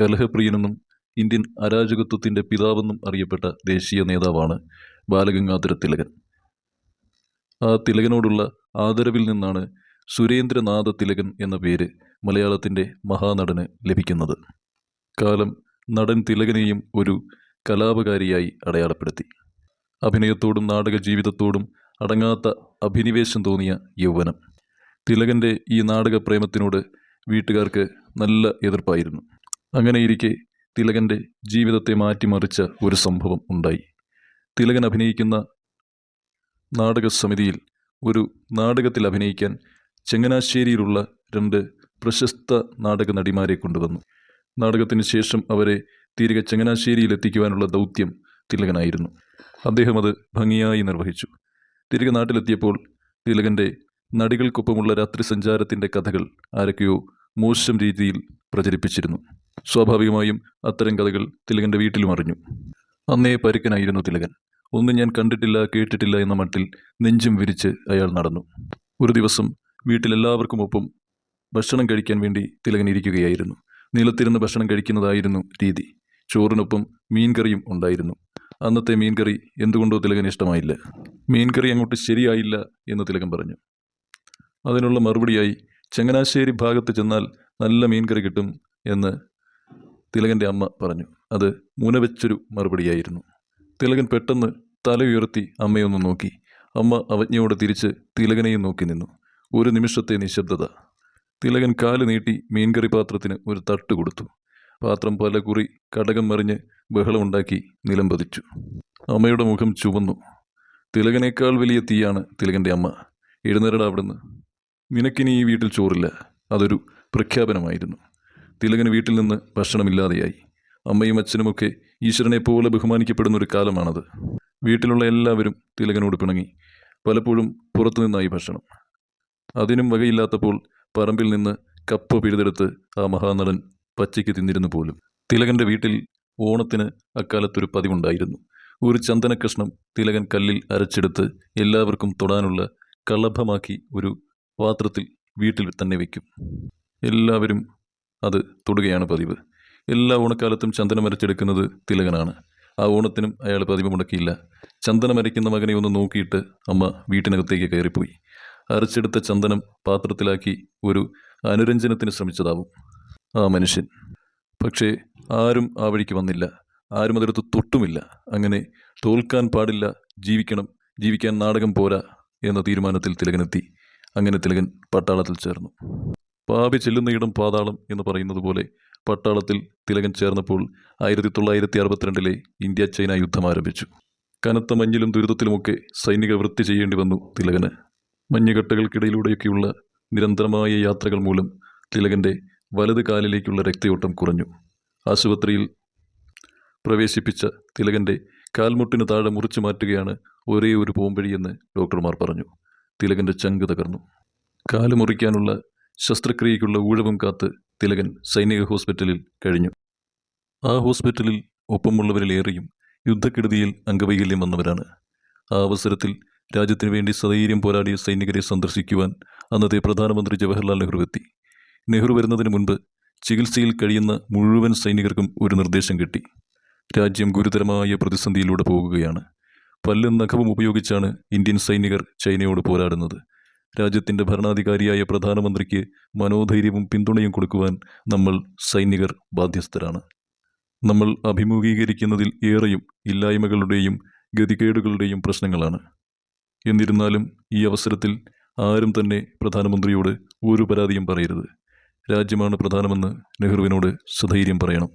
കലഹപ്രിയനെന്നും Indian അരാജകത്വത്തിന്റെ പിതാവെന്നും അറിയപ്പെട്ട ദേശീയ നേതാവാണ് ബാലഗംഗാധര തിലകൻ. ആ തിലകനോടുള്ള ആദരവിൽ നിന്നാണ് സുരേന്ദ്രനാഥ തിലകൻ എന്ന പേര് മലയാളത്തിന്റെ മഹാനടന് ലഭിക്കുന്നത്. കാലം നടൻ തിലകനെയും ഒരു കലാപകാരിയായി അടയാളപ്പെടുത്തി. അഭിനയത്തോടും നാടക ജീവിതത്തോടും അടങ്ങാത്ത അഭിനിവേശം തോന്നിയ യൗവനം. തിലകന്റെ ഈ നാടക പ്രേമത്തിനോട് വീട്ടുകാർക്ക് നല്ല എതിർപ്പായിരുന്നു. അങ്ങനെയിരിക്കെ തിലകന്റെ ജീവിതത്തെ മാറ്റിമറിച്ച ഒരു സംഭവം ഉണ്ടായി. തിലകൻ അഭിനയിക്കുന്ന നാടക സമിതിയിൽ ഒരു നാടകത്തിൽ അഭിനയിക്കാൻ ചങ്ങനാശ്ശേരിയിലുള്ള രണ്ട് പ്രശസ്ത നാടക നടിമാരെ കൊണ്ടുവന്നു. നാടകത്തിന് ശേഷം അവരെ തിരികെ ചങ്ങനാശ്ശേരിയിൽ എത്തിക്കുവാനുള്ള ദൗത്യം തിലകനായിരുന്നു. അദ്ദേഹം അത് ഭംഗിയായി നിർവഹിച്ചു. തിരികെ നാട്ടിലെത്തിയപ്പോൾ തിലകന്റെ നടികൾക്കൊപ്പമുള്ള രാത്രി സഞ്ചാരത്തിന്റെ കഥകൾ ആരൊക്കെയോ മോശം രീതിയിൽ പ്രചരിപ്പിച്ചിരുന്നു. സ്വാഭാവികമായും അത്തരം കഥകൾ തിലകന്റെ വീട്ടിലും അറിഞ്ഞു. അന്നേ പരുക്കനായിരുന്നു തിലകൻ. ഒന്നും ഞാൻ കണ്ടിട്ടില്ല കേട്ടിട്ടില്ല എന്ന മട്ടിൽ നെഞ്ചും വിരിച്ച് അയാൾ നടന്നു. ഒരു ദിവസം വീട്ടിലെല്ലാവർക്കും ഒപ്പം ഭക്ഷണം കഴിക്കാൻ വേണ്ടി തിലകൻ ഇരിക്കുകയായിരുന്നു. നിലത്തിരുന്ന് ഭക്ഷണം കഴിക്കുന്നതായിരുന്നു രീതി. ചോറിനൊപ്പം മീൻകറിയും ഉണ്ടായിരുന്നു. അന്നത്തെ മീൻകറി എന്തുകൊണ്ടോ തിലകൻ ഇഷ്ടമായില്ല. മീൻകറി അങ്ങോട്ട് ശരിയായില്ല എന്ന് തിലകൻ പറഞ്ഞു. അതിനുള്ള മറുപടിയായി ചങ്ങനാശ്ശേരി ഭാഗത്ത് ചെന്നാൽ നല്ല മീൻകറി കിട്ടും എന്ന് തിലകന്റെ അമ്മ പറഞ്ഞു അത് മുനവെച്ചൊരു മറുപടിയായിരുന്നു. തിലകൻ പെട്ടെന്ന് തല ഉയർത്തി അമ്മയൊന്ന് നോക്കി. അമ്മ അവജ്ഞയോടെ തിരിച്ച് തിലകനെയും നോക്കി നിന്നു. ഒരു നിമിഷത്തെ നിശബ്ദത. തിലകൻ കാൽ നീട്ടി മീൻകറി പാത്രത്തിന് ഒരു തട്ട് കൊടുത്തു. പാത്രം പല കുറി കടകം മറിഞ്ഞ് ബഹളമുണ്ടാക്കി നിലം പതിച്ചു അമ്മയുടെ മുഖം ചുവന്നു. തിലകനേക്കാൾ വലിയ തീയാണ് തിലകന്റെ അമ്മ. എഴുന്നേരട അവിടുന്ന്. നിനക്കിനി ഈ വീട്ടിൽ ചോറില്ല. അതൊരു പ്രഖ്യാപനമായിരുന്നു. തിലകന് വീട്ടിൽ നിന്ന് ഭക്ഷണമില്ലാതെയായി. അമ്മയും അച്ഛനുമൊക്കെ ഈശ്വരനെ പോലെ ബഹുമാനിക്കപ്പെടുന്ന ഒരു കാലമാണത്. വീട്ടിലുള്ള എല്ലാവരും തിലകനോട് പിണങ്ങി. പലപ്പോഴും പുറത്തുനിന്നായി ഭക്ഷണം. അതിനും വകയില്ലാത്തപ്പോൾ പറമ്പിൽ നിന്ന് കപ്പ് പിഴുതെടുത്ത് ആ മഹാനടൻ പച്ചയ്ക്ക് തിന്നിരുന്നു പോലും. തിലകന്റെ വീട്ടിൽ ഓണത്തിന് അക്കാലത്തൊരു പതിവുണ്ടായിരുന്നു. ഒരു ചന്ദന കഷ്ണം തിലകൻ കല്ലിൽ അരച്ചെടുത്ത് എല്ലാവർക്കും തൊടാനുള്ള കളഭമാക്കി ഒരു പാത്രത്തിൽ വീട്ടിൽ തന്നെ വയ്ക്കും എല്ലാവരും അത് തൊടുകയാണ് പതിവ്. എല്ലാ ഓണക്കാലത്തും ചന്ദനം അരച്ചെടുക്കുന്നത് തിലകനാണ്. ആ ഓണത്തിനും അയാൾ പതിവ് മുടക്കിയില്ല. ചന്ദനം അരയ്ക്കുന്ന മകനെ ഒന്ന് നോക്കിയിട്ട് അമ്മ വീട്ടിനകത്തേക്ക് കയറിപ്പോയി. അരച്ചെടുത്ത ചന്ദനം പാത്രത്തിലാക്കി ഒരു അനുരഞ്ജനത്തിന് ശ്രമിച്ചതാവും. ആ മനുഷ്യൻ. പക്ഷേ ആരും ആ വഴിക്ക് വന്നില്ല. ആരും അതെടുത്ത് തൊട്ടുമില്ല. അങ്ങനെ തോൽക്കാൻ പാടില്ല ജീവിക്കണം ജീവിക്കാൻ നാടകം പോരാ എന്ന തീരുമാനത്തിൽ തിലകനെത്തി അങ്ങനെ തിലകൻ പട്ടാളത്തിൽ ചേർന്നു. പാപി ചെല്ലുന്നയിടം പാതാളം എന്ന് പറയുന്നത് പോലെ പട്ടാളത്തിൽ തിലകൻ ചേർന്നപ്പോൾ ആയിരത്തി തൊള്ളായിരത്തി അറുപത്തിരണ്ടിലെ ഇന്ത്യ ചൈന യുദ്ധം ആരംഭിച്ചു. കനത്ത മഞ്ഞിലും ദുരിതത്തിലുമൊക്കെ സൈനിക വൃത്തി ചെയ്യേണ്ടി വന്നു തിലകന്. മഞ്ഞുകട്ടകൾക്കിടയിലൂടെയൊക്കെയുള്ള നിരന്തരമായ യാത്രകൾ മൂലം തിലകന്റെ വലത് കാലിലേക്കുള്ള രക്തയോട്ടം കുറഞ്ഞു. ആശുപത്രിയിൽ പ്രവേശിപ്പിച്ച തിലകന്റെ കാൽമുട്ടിന് താഴെ മുറിച്ചു മാറ്റുകയാണ് ഒരേ ഒരു പോംവഴിയെന്ന് ഡോക്ടർമാർ പറഞ്ഞു. തിലകന്റെ ചങ്ക് തകർന്നു. കാൽ മുറിക്കാനുള്ള ശസ്ത്രക്രിയയ്ക്കുള്ള ഊഴവും കാത്ത് തിലകൻ സൈനിക ഹോസ്പിറ്റലിൽ കഴിഞ്ഞു. ആ ഹോസ്പിറ്റലിൽ ഒപ്പമുള്ളവരിലേറെയും യുദ്ധക്കെടുതിയിൽ അംഗവൈകല്യം വന്നവരാണ്. ആ അവസരത്തിൽ രാജ്യത്തിനു വേണ്ടി സധൈര്യം പോരാടിയ സൈനികരെ സന്ദർശിക്കുവാൻ അന്നത്തെ പ്രധാനമന്ത്രി ജവഹർലാൽ നെഹ്റു എത്തി. നെഹ്റു വരുന്നതിന് മുൻപ് ചികിത്സയിൽ കഴിയുന്ന മുഴുവൻ സൈനികർക്കും ഒരു നിർദ്ദേശം കിട്ടി. രാജ്യം ഗുരുതരമായ പ്രതിസന്ധിയിലൂടെ പോകുകയാണ്. പല്ലും നഖവും ഉപയോഗിച്ചാണ് ഇന്ത്യൻ സൈനികർ ചൈനയോട് പോരാടുന്നത്. രാജ്യത്തിന്റെ ഭരണാധികാരിയായ പ്രധാനമന്ത്രിക്ക് മനോധൈര്യവും പിന്തുണയും കൊടുക്കുവാൻ നമ്മൾ സൈനികർ ബാധ്യസ്ഥരാണ്. നമ്മൾ അഭിമുഖീകരിക്കുന്നതിൽ ഏറെയും ഇല്ലായ്മകളുടെയും ഗതികേടുകളുടെയും പ്രശ്നങ്ങളാണ്. എന്നിരുന്നാലും ഈ അവസരത്തിൽ ആരും തന്നെ പ്രധാനമന്ത്രിയോട് ഒരു പരാതിയും പറയരുത്. രാജ്യമാണ് പ്രധാനമെന്ന് നെഹ്റുവിനോട് സധൈര്യം പറയണം.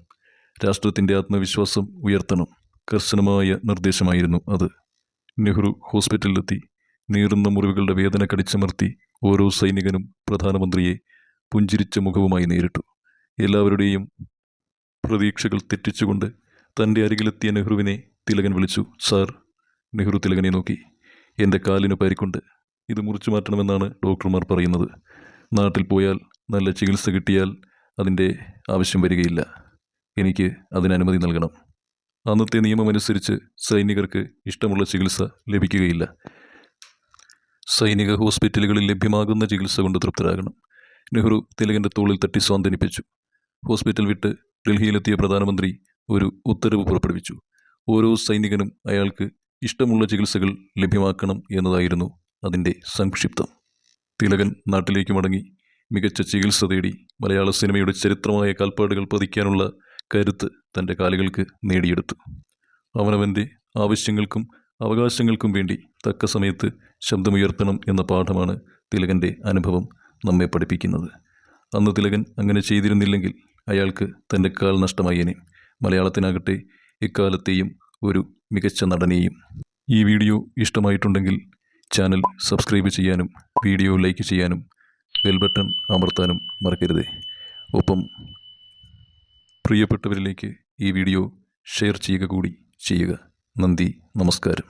രാഷ്ട്രത്തിന്റെ ആത്മവിശ്വാസം ഉയർത്തണം. കർശനമായ നിർദ്ദേശമായിരുന്നു അത്. നെഹ്റു ഹോസ്പിറ്റലിലെത്തി. നീറുന്ന മുറിവുകളുടെ വേദന കടിച്ചമർത്തി ഓരോ സൈനികനും പ്രധാനമന്ത്രിയെ പുഞ്ചിരിച്ച മുഖവുമായി നേരിട്ടു. എല്ലാവരുടെയും പ്രതീക്ഷകൾ തെറ്റിച്ചുകൊണ്ട് തന്റെ അരികിലെത്തിയ നെഹ്റുവിനെ തിലകൻ വിളിച്ചു സാർ നെഹ്റു തിലകനെ നോക്കി. എന്റെ കാലിന് പരിക്കുണ്ട്. ഇത് മുറിച്ചു മാറ്റണമെന്നാണ് ഡോക്ടർമാർ പറയുന്നത്. നാട്ടിൽ പോയാൽ നല്ല ചികിത്സ കിട്ടിയാൽ അതിന്റെ ആവശ്യം വരികയില്ല. എനിക്ക് അതിന് അനുമതി നൽകണം. അന്നത്തെ നിയമമനുസരിച്ച് സൈനികർക്ക് ഇഷ്ടമുള്ള ചികിത്സ ലഭിക്കുകയില്ല. സൈനിക ഹോസ്പിറ്റലുകളിൽ ലഭ്യമാകുന്ന ചികിത്സ കൊണ്ട് തൃപ്തരാകണം. നെഹ്റു തിലകന്റെ തോളിൽ തട്ടി സ്വാന്തനിപ്പിച്ചു ഹോസ്പിറ്റൽ വിട്ട് ഡൽഹിയിലെത്തിയ പ്രധാനമന്ത്രി ഒരു ഉത്തരവ് പുറപ്പെടുവിച്ചു. ഓരോ സൈനികനും അയാൾക്ക് ഇഷ്ടമുള്ള ചികിത്സകൾ ലഭ്യമാക്കണം എന്നതായിരുന്നു അതിന്റെ സംക്ഷിപ്തം. തിലകൻ നാട്ടിലേക്ക് മടങ്ങി മികച്ച ചികിത്സ തേടി മലയാള സിനിമയുടെ ചരിത്രമായ കാൽപ്പാടുകൾ പതിക്കാനുള്ള കരുത്ത് തന്റെ കാലുകൾക്ക് നേടിയെടുത്തു. അവനവന്റെ ആവശ്യങ്ങൾക്കും അവകാശങ്ങൾക്കും വേണ്ടി തക്ക സമയത്ത് ശബ്ദമുയർത്തണം എന്ന പാഠമാണ് തിലകന്റെ അനുഭവം നമ്മെ പഠിപ്പിക്കുന്നത്. അന്ന് തിലകൻ അങ്ങനെ ചെയ്തിരുന്നില്ലെങ്കിൽ അയാൾക്ക് തന്റെ കാൽ നഷ്ടമായേനെ. മലയാളത്തിനാകട്ടെ ഇക്കാലത്തെയും ഒരു മികച്ച നടനെയും. ഈ വീഡിയോ ഇഷ്ടമായിട്ടുണ്ടെങ്കിൽ ചാനൽ സബ്സ്ക്രൈബ് ചെയ്യാനും വീഡിയോ ലൈക്ക് ചെയ്യാനും ബെൽ ബട്ടൺ അമർത്താനും മറക്കരുതേ. ഒപ്പം പ്രിയപ്പെട്ടവരിലേക്ക് ഈ വീഡിയോ ഷെയർ ചെയ്യുക കൂടി ചെയ്യുക. നന്ദി നമസ്കാരം.